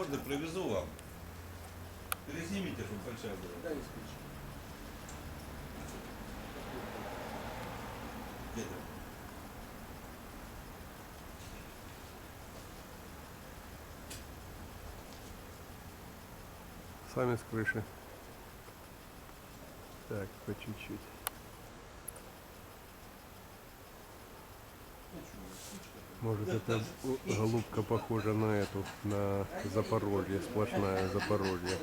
рекорды привезу вам. Переснимите, чтобы большая была. Спички. Где ты? Сами с крыши. Так, по чуть-чуть. Может это голубка похожа на эту, на Запорожье, сплошная Запорожье.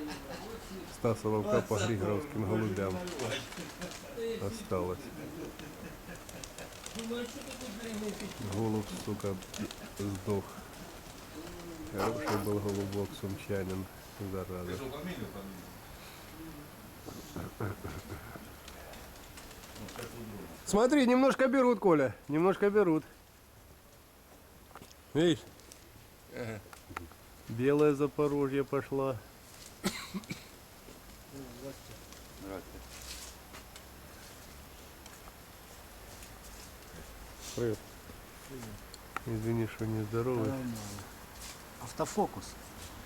Стасовка по григоровским голубям осталось. Голубь, сука, сдох. Хороший был голубок, сумчанин, зараза. Смотри, немножко берут, Коля, немножко берут. Видишь? Белое Запорожье пошла. Привет. Извини, что не здоровый. Автофокус.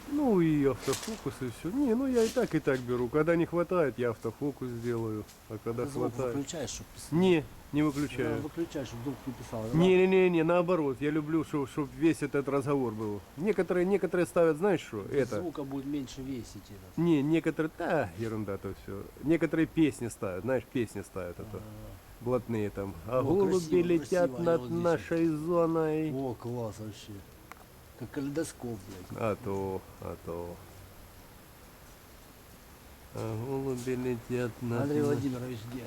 Ну и автофокус и все. Не, ну я и так, и так беру. Когда не хватает, я автофокус сделаю. А когда Звук хватает... выключаешь, чтобы писал. Не, не Да, выключаю. выключаешь, чтобы вдруг не писал. Не-не-не, наоборот, я люблю, чтобы весь этот разговор был. Некоторые, некоторые ставят, знаешь что, это. Звука будет меньше весить. этот. Не, некоторые, да, ерунда то все. Некоторые песни ставят, знаешь, песни ставят это. Блатные там. А О, голуби красиво, летят красиво, над вот здесь нашей зоной. О, класс вообще. Как калейдоскоп, блядь. А то, а то. А голуби летят над... Андрей на- Владимирович, где?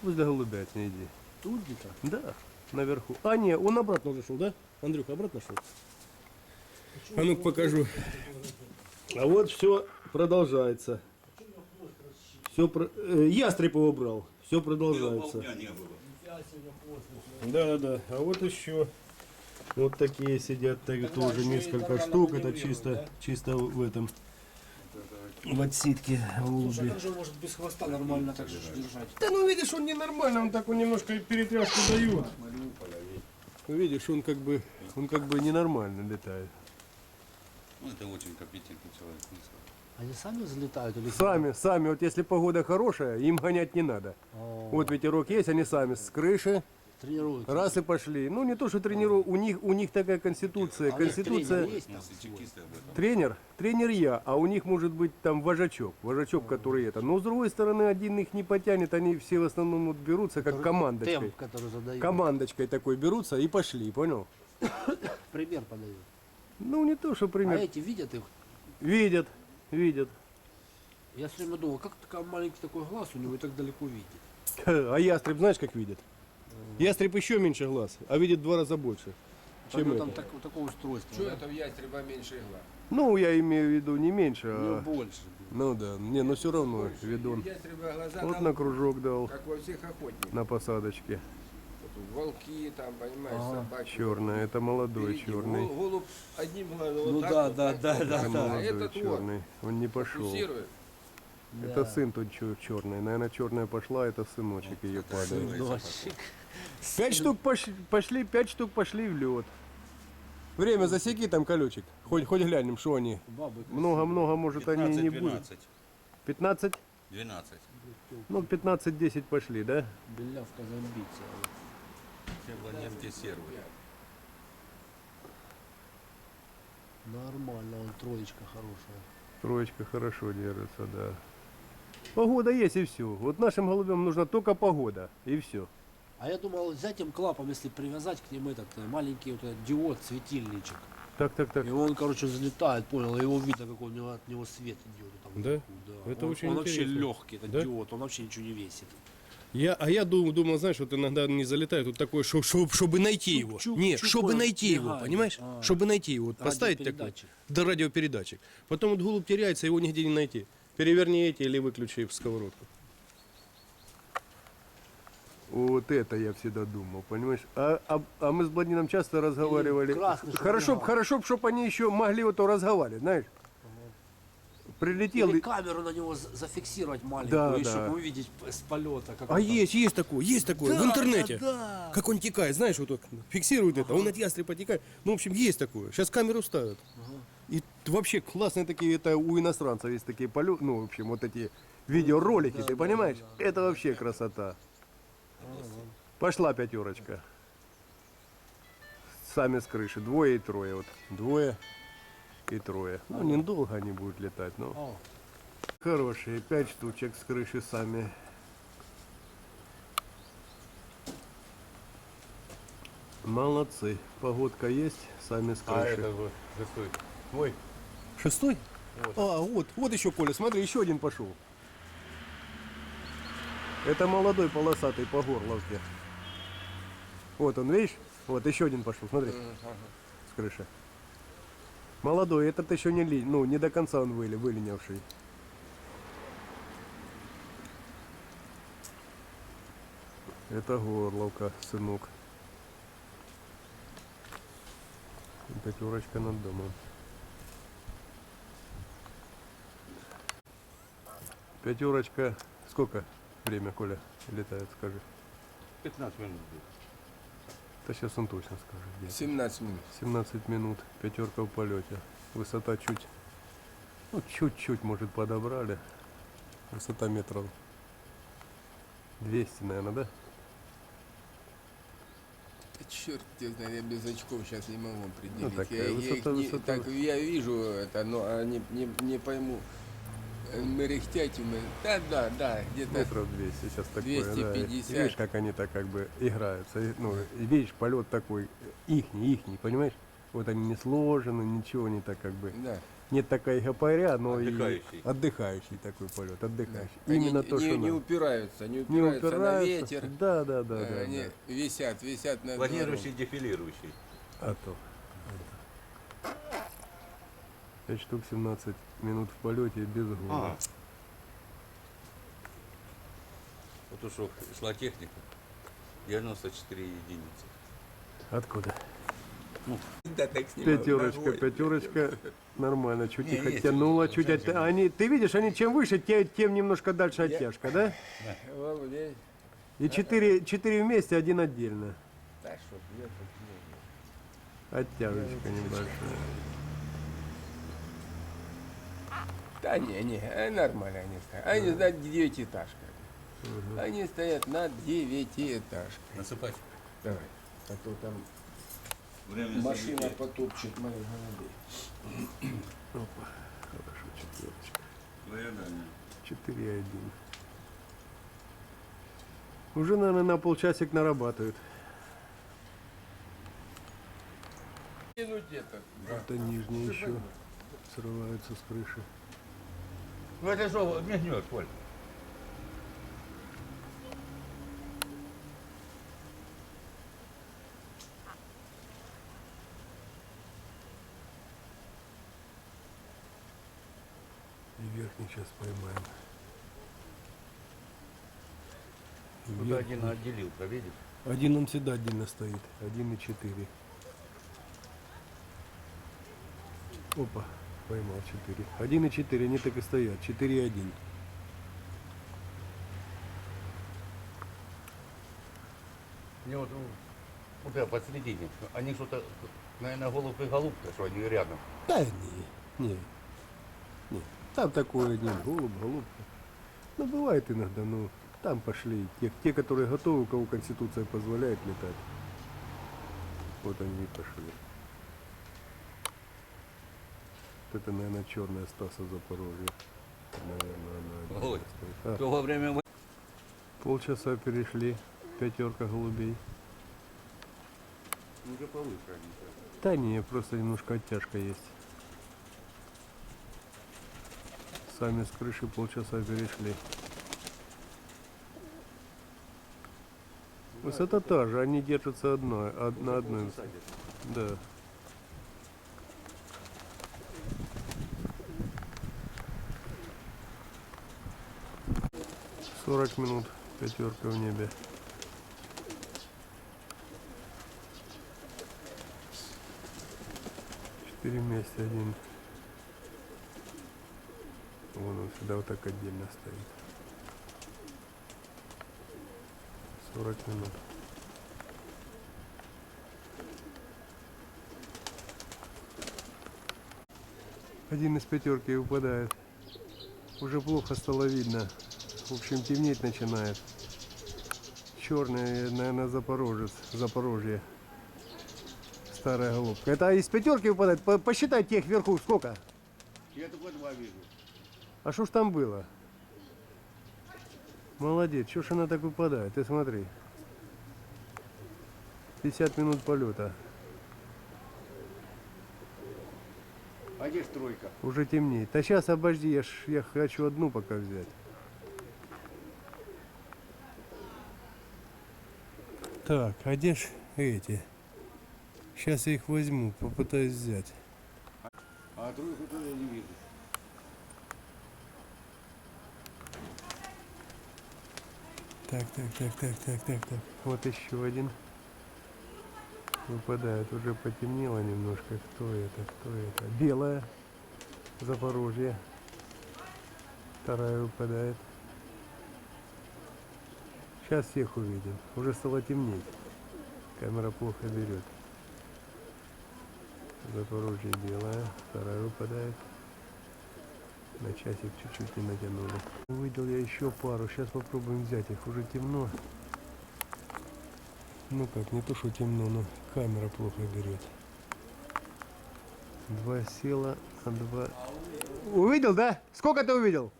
Возле голубятни иди. Тут где-то? Да, наверху. А, не, он обратно уже шел, да? Андрюх, обратно шел? А ну покажу. А вот все продолжается. Все про... э, ястреб его брал. Все продолжается. Да, да, да. А вот еще вот такие сидят так, тоже несколько штук. Это чисто, чисто в этом. В отсидке голуби. Как же он может без хвоста нормально так же держать? Да ну видишь, он ненормально, он так он немножко перетряску дает. Видишь, он как бы, он как бы ненормально летает. Ну, это очень компетентный человек. Они сами взлетают или Сами, сами, вот если погода хорошая, им гонять не надо. О, Вот ветерок есть, они сами с крыши, тренируются. раз и пошли. Ну не то, что тренируют, у них, у них такая конституция. А у них конституция. тренер есть там свой? Тренер, тренер я, а у них может быть там вожачок, вожачок, который это. Но с другой стороны, один их не потянет, они все в основном вот берутся как командочкой. Темп, который задают. Командочкой такой берутся и пошли, понял? Пример подают. Ну не то, что А пример. эти видят их? Видят, видят. Я все время думал, как такой маленький такой глаз у него и так далеко видит. А ястреб знаешь, как видит? Ястреб еще меньше глаз, а видит в два раза больше. Чем ну, там это? так- такое устройство. Что да? это в ястреба меньше игла? Ну, я имею в виду не меньше, У него а... больше. Ну да, не, но все равно видон. Ястреба глаза Вот там, на кружок дал, как во всех охотниках. на посадочке. Волки там, понимаешь, Ага. собаки. Черный, это молодой Впереди. черный. Гол- Голубь одним глазом. Ну вот так да, вот, да, так да, вот, да, Это да. А молодой этот вот черный. Он не пошел. фокусирует. Это сын тут черный. Наверное, черная пошла, это сыночек ее падает. Дождик. Пять штук пошли, пошли, пять штук пошли в лед. Время засеки там колючек. Хоть, хоть глянем, что они. Бабы. Много-много, может, они не будут. 15. 15? 12. Ну, 15-10 пошли, да? Белявка зомбица. Все планетки сервы. Нормально, он троечка хорошая. Троечка хорошо держится, да. Погода есть и все. Вот нашим голубям нужна только погода, и все. А я думал взять им клапом, если привязать к ним этот э, маленький вот этот диод, светильничек. Так, так, так. И он, короче, взлетает, понял, его видно, как у него от него свет идет. Там, Да? да. Это он, очень он вообще легкий, этот Да? диод, он вообще ничего не весит. Я, а я думал, думал, знаешь, вот иногда не залетает вот такое, шо- шо- чтобы найти его. чук, Нет, чук, чтобы найти его, мигает. понимаешь? А. Чтобы найти его, вот поставить такой. Да, радиопередатчик. Потом вот голубь теряется, его нигде не найти. Переверни эти или выключи в сковородку. Вот это я всегда думал, понимаешь? А, а, а мы с Владимиром часто разговаривали. красный, хорошо, б- хорошо, чтобы они еще могли вот разговаривать, знаешь? Прилетел Или камеру на него за- зафиксировать маленькую, Да, и да. чтобы увидеть с полета. Как А там- есть, есть такое, есть такое, в Да, интернете. да, да. Как он текает, знаешь, вот так фиксирует это, он от ястреба текает. Ну, в общем, есть такое. Сейчас камеру ставят. И вообще классные такие, это у иностранцев есть такие полеты, ну, в общем, вот эти видеоролики, Да, ты да, понимаешь? да, да. это вообще красота. Пошла пятерочка. Сами с крыши. Двое и трое. Вот. Двое и трое. Ну, недолго они будут летать, но хорошие. Пять штучек с крыши сами. Молодцы. Погодка есть, сами с А крыши. это вот шестой. Мой. Шестой? Вот. А, вот, вот еще, Коля, смотри, еще один пошел. Это молодой полосатый по горловке. Вот он, видишь? Вот еще один пошел, смотри, с крыши. Молодой, этот еще не ли, ну, не до конца он выли, выленивший. Это горловка, сынок. Пятерочка над домом. Пятерочка. Сколько время, Коля, летает, скажи? 15 минут. Да сейчас он точно скажет. где. 17 минут. 17 минут, пятерка в полете. Высота чуть, ну чуть-чуть, может, подобрали. Высота метров 200, наверное, да? Черт тебя знает, я без очков сейчас не могу определить. Ну, такая я, я их высота, не- высота. так, я вижу это, но а, не, не, не пойму. Э, Мерехтять мы. Да, да, да, где-то. Метров 200 сейчас такое, да. 250. И видишь, как они так как бы играются. И, ну, и видишь, полет такой, ихний, ихний, понимаешь? Вот они не сложены, ничего не так как бы. Да. Нет такая гопаря, но Отдыхающий. и отдыхающий такой полет, да. отдыхающий. Они Именно не, то, не, что не надо. упираются, не Не упираются, на упираются. ветер. Да, да, да, Э, да. они да. висят, висят над Планирующий, дефилирующий. А то. 5 штук 17 минут в полете без А. гула. Вот уж шла техника. 94 единицы. Откуда? Да, так снимал Пятерочка, ногой. пятерочка. Нормально, чуть Не, их есть. оттянула, чуть от... Они, ты видишь, они чем выше, те- тем немножко дальше оттяжка, да? Володя, И четыре, четыре вместе, один отдельно. Я Оттяжечка небольшая. Да не, не, э, нормально они стоят. Они на девятиэтажках. Они стоят на девятиэтажках. Насыпать. Давай. А то там Время машина событий. потопчет мои голубей. Опа, хорошо, четверочка. Дальняя. 4-1. Уже, наверное, на полчасик нарабатывают. Это нижний еще срываются с крыши. Ну это что, мигнет, Коль. И верхний сейчас поймаем. Куда один отделил, видишь? Один он всегда отдельно стоит. Один и четыре. Опа, поймал четыре. Один и четыре, они так и стоят. Четыре и один. Мне вот, ну, вот я посередине. Они что-то, наверное, голубка и голубка, что они рядом. Да не, не, не. Там такое нет, голубь, голубка. Ну, бывает иногда, но там пошли те, те, которые готовы, у кого Конституция позволяет летать. Вот они и пошли. Вот это, наверное, черная Стаса Запорожье. Наверное, она Ой. стоит. А, То во время войны полчаса перешли. Пятерка голубей. уже повыше они. Да не, просто немножко оттяжка есть. Сами с крыши полчаса перешли. Высота та же, они держатся одной, од- на одной. Да. Сорок минут пятерка в небе. Четыре вместе, один. Вон он всегда вот так отдельно стоит. 40 минут. Один из пятерки выпадает. Уже плохо стало видно. В общем, темнеть начинает. Черный, наверное, Запорожец. Запорожье. Старая голубка. Это из пятерки выпадает. По- Посчитай тех вверху сколько. Я только два вижу. А что ж там было? Молодец, что ж она так выпадает? Ты смотри. 50 минут полета. А где ж тройка? Уже темнеет. А сейчас обожди, я, ж, я хочу одну пока взять. Так, а где ж эти? Сейчас я их возьму, попытаюсь взять. А тройку то я не вижу. Так, так, так, так, так, так, так. Вот еще один. Выпадает. Уже потемнело немножко. Кто это? Кто это? Белая. Запорожье. Вторая выпадает. Сейчас всех увидим. Уже стало темнеть. Камера плохо берет. Запорожье белая. Вторая выпадает. На часик чуть-чуть не натянули. Увидел я еще пару. Сейчас попробуем взять их. Уже темно. Ну как, не то что темно, но камера плохо берет. Два села, а два... Увидел, да? Сколько ты увидел?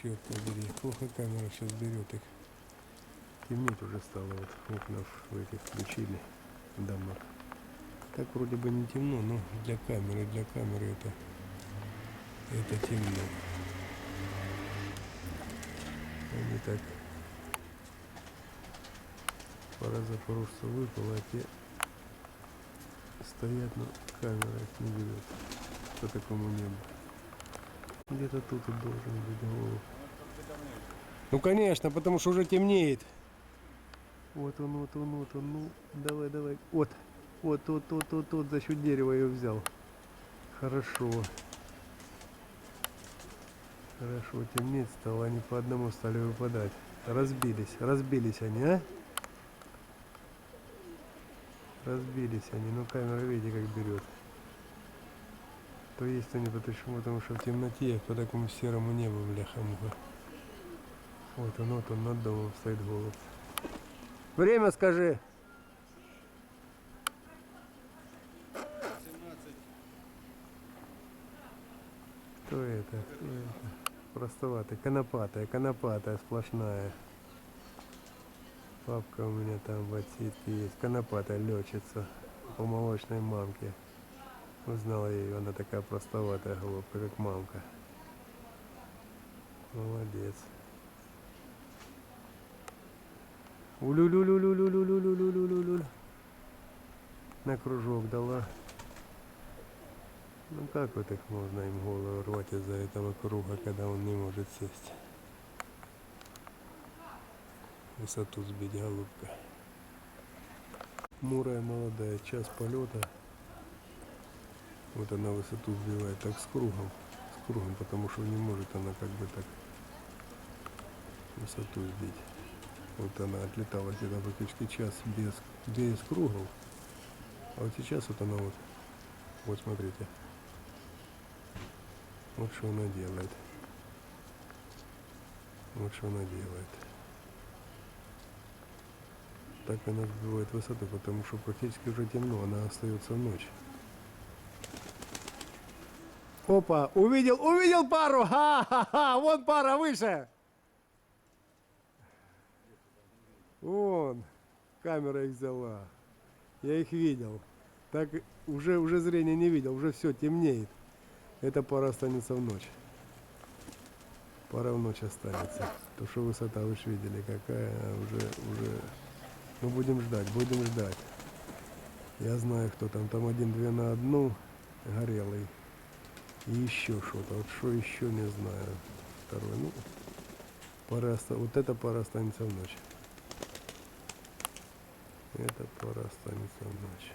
Черт побери, плохо камера сейчас берет их. Темнеть уже стало, вот окна в этих включили в домах. Так вроде бы не темно, но для камеры, для камеры это, это темно. Они так пара запорожца выпала, а те стоят, но камера их не берет по такому небу. Где-то тут и должен быть голубь. Ну конечно, потому что уже темнеет. Вот он, вот он, вот он, ну, давай, давай. Вот, вот, вот, вот, вот, вот, за счет дерева ее взял. Хорошо. Хорошо, темнеть стало, они по одному стали выпадать. Разбились, разбились они, а? Разбились они, ну камера видите как берет. То есть они почему, потому что в темноте по такому серому небу бляха-муха. Вот он, вот он над домом стоит голубь. Время скажи. 17. Кто это? Кто это? Простоватый, конопатая, конопатая, сплошная. Папка у меня там в отсидке есть. Конопатая лечится по молочной мамке. Узнала ее, она такая простоватая голубка, как мамка. Молодец. Улю-лю-лю-лю-лю-лю-лю-лю-лю-лю-лю. На кружок дала. Ну как вот их можно им голову рвать из-за этого круга, когда он не может сесть? Высоту сбить голубка. Мурая молодая, час полета. Вот она высоту сбивает так с кругом. С кругом, потому что не может она как бы так высоту сбить. Вот она отлетала где-то практически час без, без кругов. А вот сейчас вот она вот, вот смотрите. Вот что она делает. Вот что она делает. Так она сбивает высоту, потому что практически уже темно, она остается в ночь. Опа, увидел, увидел пару! Ха-ха-ха! Вон пара выше! Вон, камера их взяла. Я их видел. Так уже, уже зрение не видел, уже все темнеет. Эта пара останется в ночь. Пара в ночь останется. То, что высота вы ж видели, какая уже, уже. Ну будем ждать, будем ждать. Я знаю, кто там. Там один-две на одну горелый. И еще что-то. Вот что еще не знаю. Второй. Ну, пара оста- вот эта пара останется в ночь. Эта пара останется в ночь.